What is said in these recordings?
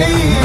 गई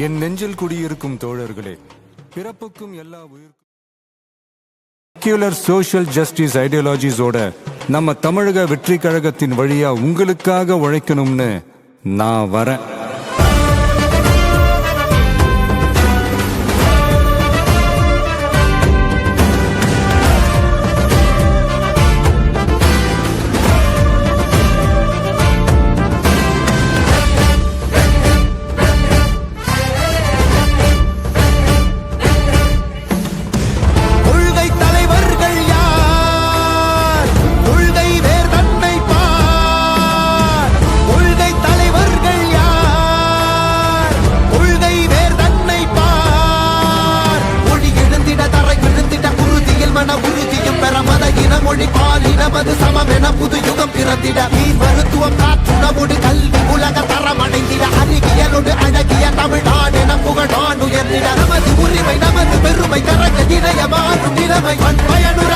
என் நெஞ்சில் குடியிருக்கும் தோழர்களே பிறப்புக்கும் எல்லா உயிர் சோஷியல் ஜஸ்டிஸ் ஐடியாலஜிஸோட நம்ம தமிழக வெற்றி கழகத்தின் வழியா உங்களுக்காக உழைக்கணும்னு நான் வரேன். அனைவரும் சமம் என புது யுகம் பிறந்திட. நீ மருத்துவம் காத்துணவோடு கல்வி உலக தரமடைந்திட. அறிவியலோடு அழகிய தமிழ்நாடு என புகழான் உயர்ந்திட. நமது உரிமை நமது பெருமை கரக இணைய மாறும் நிலைமை பயனுற